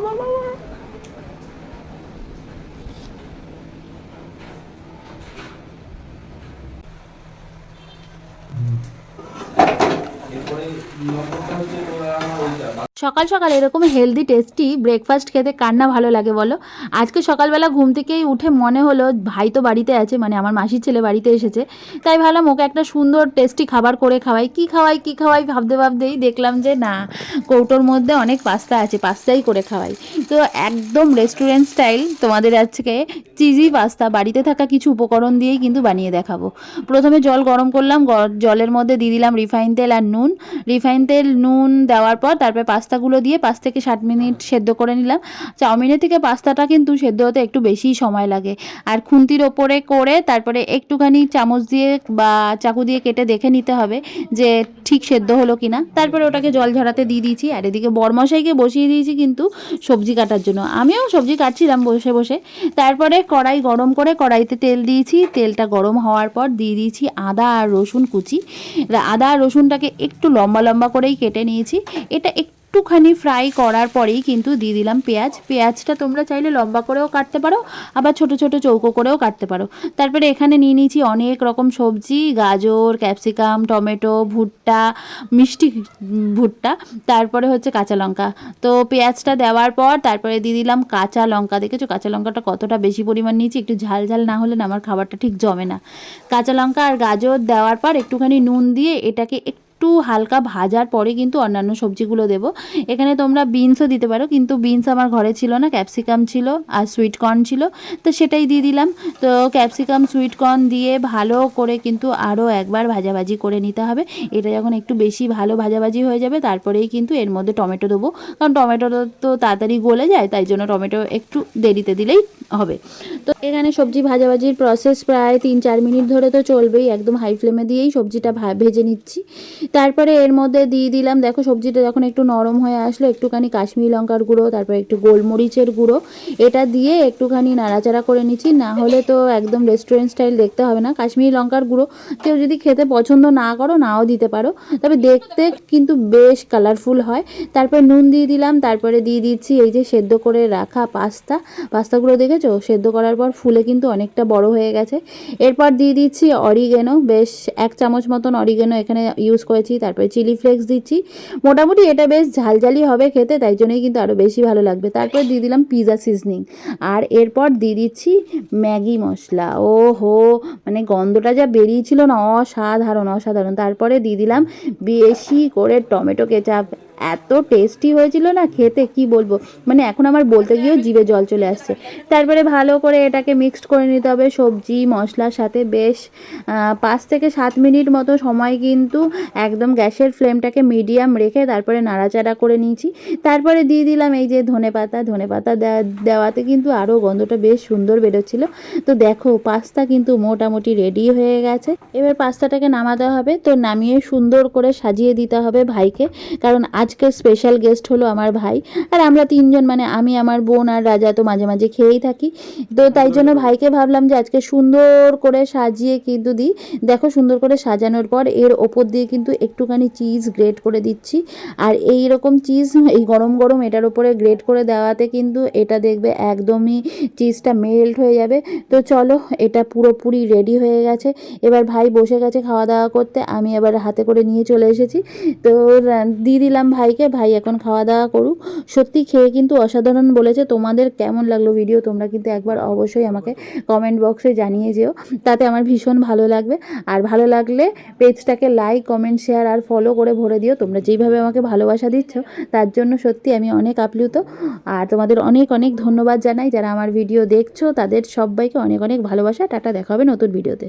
মামা মামা এরপরে নম্বরটা হচ্ছে তোরা আমার ওইটা সকাল সকাল এরকম হেলদি টেস্টি ব্রেকফাস্ট খেতে কার না ভালো লাগে বলো? আজকে সকালবেলা ঘুম থেকেই উঠে মনে হলো ভাই তো বাড়িতে আছে মানে আমার মাসির ছেলে বাড়িতে এসেছে। তাই ভাবলাম ওকে একটা সুন্দর টেস্টি খাবার করে খাওয়াই। কি খাওয়াই কি খাওয়াই ভাবতে ভাবতেই দেখলাম যে না, কৌটোর মধ্যে অনেক পাস্তা আছে, পাস্তাই করে খাওয়াই। তো একদম রেস্টুরেন্ট স্টাইল তোমাদের আজকে চিজি পাস্তা, বাড়িতে থাকা কিছু উপকরণ দিয়েই কিন্তু বানিয়ে দেখাবো। প্রথমে জল গরম করলাম জলের মধ্যে দিয়ে দিলাম রিফাইন তেল আর নুন। রিফাইন তেল, নুন দেওয়ার পর তারপরে পাস্তাগুলো দিয়ে পাঁচ থেকে ষাট মিনিট সেদ্ধ করে নিলাম। চাউমিনের থেকে পাস্তাটা কিন্তু সেদ্ধ হতে একটু বেশিই সময় লাগে। আর খুন্তির ওপরে করে তারপরে একটুখানি চামচ দিয়ে বা চাকু দিয়ে কেটে দেখে নিতে হবে যে ঠিক সেদ্ধ হলো কি না তারপরে ওটাকে জল ঝরাতে দিয়ে দিয়েছি। আর এদিকে বরমশাইকে বসিয়ে দিয়েছি কিন্তু সবজি কাটার জন্য। আমিও সবজি কাটছিলাম বসে বসে। তারপরে কড়াই গরম করে কড়াইতে তেল দিয়েছি। তেলটা গরম হওয়ার পর দিয়ে দিয়েছি আদা আর রসুন কুচি। আদা আর রসুনটাকে একটু লম্বা লম্বা করেই কেটে নিয়েছি। এটা একটুখানি ফ্রাই করার পরেই কিন্তু দিয়ে দিলাম পেঁয়াজ। পেঁয়াজটা তোমরা চাইলে লম্বা করেও কাটতে পারো, আবার ছোট ছোট চৌকো করেও কাটতে পারো। তারপরে এখানে নিয়ে নিয়েছি অনেক রকম সবজি, গাজর, ক্যাপসিকাম, টমেটো, ভুট্টা, মিষ্টি ভুট্টা, তারপরে হচ্ছে কাঁচা লঙ্কা। তো পেঁয়াজটা দেওয়ার পর তারপরে দিয়ে দিলাম কাঁচা লঙ্কা। দেখেছ? কাঁচা লঙ্কাটা কতটা বেশি পরিমাণ নিয়েছি? একটু ঝাল ঝাল না হলে না আমার খাবারটা ঠিক জমে না। কাঁচা লঙ্কা আর গাজর দেওয়ার পর একটুখানি নুন দিয়ে এটাকে একটু হালকা ভাজার পরে কিন্তু অন্যান্য সবজিগুলো দেবো। এখানে তোমরা বিনসও দিতে পারো, কিন্তু বিনস আমার ঘরে ছিল না, ক্যাপসিকাম ছিল আর সুইট কর্ন ছিল, তো সেটাই দিয়ে দিলাম। তো ক্যাপসিকাম, সুইট কর্ন দিয়ে ভালো করে কিন্তু আরও একবার ভাজাভাজি করে নিতে হবে। এটা যখন একটু বেশি ভালো ভাজাভাজি হয়ে যাবে, তারপরেই কিন্তু এর মধ্যে টমেটো দেবো। কারণ টমেটো তো তাড়াতাড়ি গলে যায়, তাই জন্য টমেটো একটু দেরিতে দিলেই হবে। তো এখানে সবজি ভাজাভাজির প্রসেস প্রায় তিন চার মিনিট ধরে তো চলবেই, একদম হাই ফ্লেমে দিয়েই সবজিটা ভেজে নিচ্ছি। তারপরে এর মধ্যে দিয়ে দিলাম, দেখো সবজিটা যখন একটু নরম হয়ে আসলো, একটুখানি কাশ্মীরি লঙ্কার গুঁড়ো, তারপরে একটু গোলমরিচের গুঁড়ো, এটা দিয়ে একটুখানি নাড়াচাড়া করে নিচ্ছি। না হলে তো একদম রেস্টুরেন্ট স্টাইল দেখতে হবে না। কাশ্মীরি লঙ্কার গুঁড়ো কেউ যদি খেতে পছন্দ না করো, নাও দিতে পারো। তবে দেখতে কিন্তু বেশ কালারফুল হয়। তারপরে নুন দিয়ে দিলাম, তারপরে দিয়ে দিচ্ছি এই যে সেদ্ধ করে রাখা পাস্তা। পাস্তাগুলো দেখেছ? সেদ্ধ করার পর ফুলে কিন্তু অনেকটা বড় হয়ে গেছে। এরপর দিয়ে দিচ্ছি অরিগেনো। বেশ এক চামচ মতন অরিগেনো এখানে ইউজ করেছি, তারপরে চিলি ফ্লেক্স দিচ্ছি। মোটামুটি এটা বেশ ঝালঝালি হবে খেতে, তাই জন্যই কিন্তু আরও বেশি ভালো লাগবে। তারপর দিয়ে দিলাম পিজা সিজনিং আর এরপর দিয়ে দিচ্ছি ম্যাগি মশলা। ও হো মানে গন্ধটা যা বেরিয়েছিল না, অসাধারণ অসাধারণ। তারপরে দিয়ে দিলাম বেশি করে টমেটো কেচাপ। এত টেস্টি হয়েছিল না খেতে, কি বলব? মানে এখন আমার বলতে গিয়েও জিভে জল চলে আসছে। তারপরে ভালো করে এটাকে মিক্সড করে নিতে হবে, সবজি, মশলার সাথে বেশ পাঁচ থেকে সাত মিনিট মতো সময় কিন্তু একদম গ্যাসের ফ্লেমটাকে মিডিয়াম রেখে তারপরে নাড়াচাড়া করে নিয়েছি। তারপরে দিয়ে দিলাম এই যে ধনে পাতা ধনে পাতা দেওয়া- দেওয়াতে কিন্তু আরও গন্ধটা বেশ সুন্দর বেরোচ্ছিল। তো দেখো, পাস্তা কিন্তু মোটামুটি রেডি হয়ে গেছে। এবার পাস্তাটাকে নামাতে হবে, তো নামিয়ে সুন্দর করে সাজিয়ে দিতে হবে ভাইকে। কারণ আজকে স্পেশাল গেস্ট হলো আমার ভাই। আর আমরা তিনজন মানে আমি আমার বোন আর রাজা তো মাঝে মাঝে খেয়েই থাকি। তো তাই জন্য ভাইকে ভাবলাম যে আজকে সুন্দর করে সাজিয়ে কিন্তু দিই। দেখো সুন্দর করে সাজানোর পর এর ওপর দিয়ে কিন্তু একটুখানি চিজ গ্রেট করে দিচ্ছি। আর এই রকম চিজ এই গরম গরম এটার উপরে গ্রেট করে দেওয়াতে কিন্তু এটা দেখবে একদমই চিজটা মেল্ট হয়ে যাবে। তো চলো এটা পুরোপুরি রেডি হয়ে গেছে। এবার ভাই বসে গেছে খাওয়া দাওয়া করতে। আমি এবার হাতে করে নিয়ে চলে এসেছি। তো দিয়ে দিলাম ভাইকে, ভাই এখন খাওয়া দাওয়া করুক। সত্যি খেয়ে কিন্তু অসাধারণ বলেছে। তোমাদের কেমন লাগল ভিডিও তোমরা কিন্তু একবার অবশ্যই আমাকে কমেন্ট বক্সে জানিয়ে যেও। তাতে আমার ভীষণ ভালো লাগবে। আর ভালো লাগলে পেজটাকে লাইক কমেন্ট শেয়ার আর ফলো করে ভরে দিও। তোমরা যেইভাবে আমাকে ভালোবাসা দিচ্ছ, তার জন্য সত্যি আমি অনেক আপ্লুত। আর তোমাদের অনেক অনেক ধন্যবাদ জানাই। যারা আমার ভিডিও দেখছ, তাদের সবাইকে অনেক অনেক ভালোবাসা। টাটা, দেখা হবে নতুন ভিডিওতে